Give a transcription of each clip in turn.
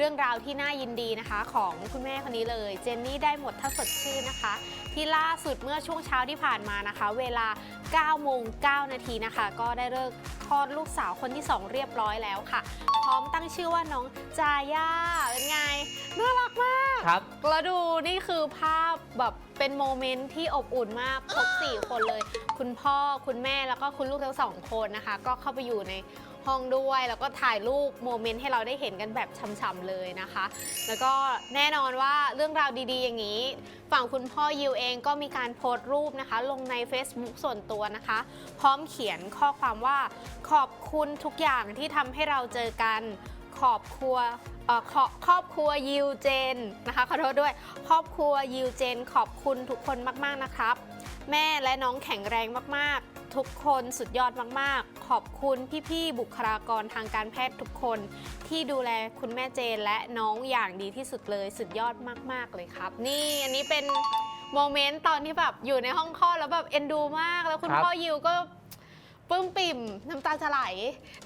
เรื่องราวที่น่ายินดีนะคะ ของคุณแม่คนนี้เลย เจนนี่ได้หมดถ้าสดชื่นนะคะ ที่ล่าสุดเมื่อช่วงเช้าที่ผ่านมานะคะ เวลา9โมง9นาทีนะคะ ก็ได้เลิกคลอดลูกสาวคนที่ 2 เรียบร้อยแล้วค่ะ พร้อมตั้งชื่อว่าน้องจาย่าเป็นไงน่ารักมาก ครับ แล้วดูนี่คือภาพแบบเป็นโมเมนต์ที่อบอุ่นมากครบ4คนเลย คุณพ่อคุณแม่แล้วก็คุณลูกทั้งสองคนนะคะ ก็เข้าไปอยู่ในห้องด้วยแล้วก็ถ่ายรูปโมเมนต์ให้เราได้เห็นกันแบบช่ำๆเลยนะคะ แล้วก็แน่นอนว่าเรื่องราวดีๆ อย่างนี้ ฝั่งคุณพ่อยิวเองก็มีการโพสต์รูปนะคะ ลงใน Facebook ส่วนตัวนะคะ พร้อมเขียนข้อความว่าขอบคุณทุกอย่างที่ทำให้เราเจอกัน ขอบครัวเอ่อขอครอบครัวยิวเจนนะคะขอโทษด้วย ครอบครัวยิวเจน ขอบคุณทุกคนมากๆนะครับ แม่และน้องแข็งแรงมากๆ ทุกคนสุดยอดมากๆ ขอบคุณพี่ๆบุคลากรทางการแพทย์ทุกคน ที่ดูแลคุณแม่เจนและน้องอย่างดีที่สุดเลยสุดยอดมาก ๆเลยครับ นี่อันนี้เป็นโมเมนต์ตอนที่แบบอยู่ในห้องคลอดแล้วแบบเอ็นดูมาก แล้วคุณครับพ่อยิวก็ ปลื้มปิ่มน้ำตาจะไหล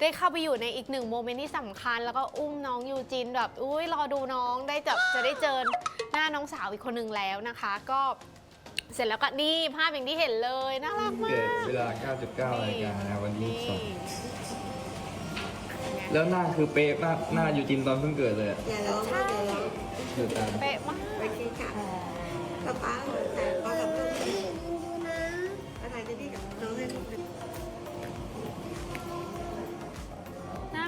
ได้เข้าไปอยู่ในอีกหนึ่งโมเมนต์ที่สำคัญ แล้วก็อุ้มน้องยูจินแบบอุ้ยรอดูน้องได้จะจะได้เจอหน้าน้องสาวอีกคนหนึ่งแล้วนะคะ ก็เสร็จแล้วก็นี่ภาพอย่างที่เห็นเลยน่ารักมาเกิดกเวลา 9.9นาฬิกานะวันที่สองนี่แล้วหน้าคือเป๊ะมากหน้าอยู่จินตอนเพิ่งเกิดเลยอะอย่าร้องใช่อย่าร้องเดือดตามเป๊ะมากไปกินค่ะป๊าป๊าแต่พ่อกับ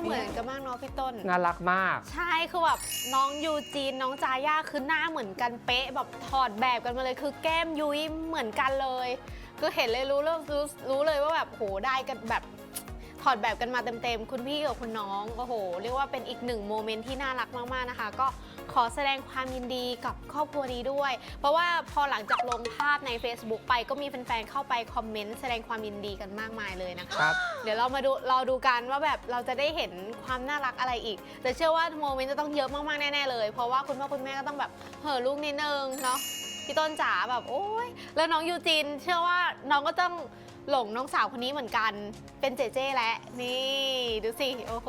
เหมือนกันมากเนาะพี่ต้น น่ารักมาก ใช่คือแบบน้องยูจีนน้องจาย่าคือหน้าเหมือนกันเป๊ะแบบถอดแบบกันมาเลย คือแก้มยุ้ยเหมือนกันเลยคือเห็นเลยรู้เรื่องรู้รู้เลยว่าแบบโหได้กันแบบถ อดแบบกันมาเต็มๆ คุณพี่กับคุณน้องโอ้โห เรียกว่าเป็นอีกหนึ่งโมเมนต์ที่น่ารักมากๆนะคะ ก็ขอแสดงความยินดีกับครอบครัวนี้ด้วย เพราะว่าพอหลังจากลงภาพใน Facebook ไปก็มีแฟนๆเข้าไปคอมเมนต์แสดงความยินดีกันมากมายเลยนะคะ ครับ เดี๋ยวเรามาดูรอดูกันว่าแบบเราจะได้เห็นความน่ารักอะไรอีก แต่เชื่อว่าโมเมนต์จะต้องเยอะมากๆ แน่ๆเลย เพราะว่าคุณพ่อคุณแม่ก็ต้องแบบเห่อะลูกนิดนึงเนาะพี่ต้นจ๋าแบบโอ้ยแล้วน้องยูจินเชื่อว่าน้องก็ต้อง หลงน้องสาวคนนี้เหมือนกัน เป็นเจเจและนี่ดูสิ โอ้โห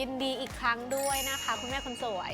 ยินดีอีกครั้งด้วยนะคะ คุณแม่คนสวย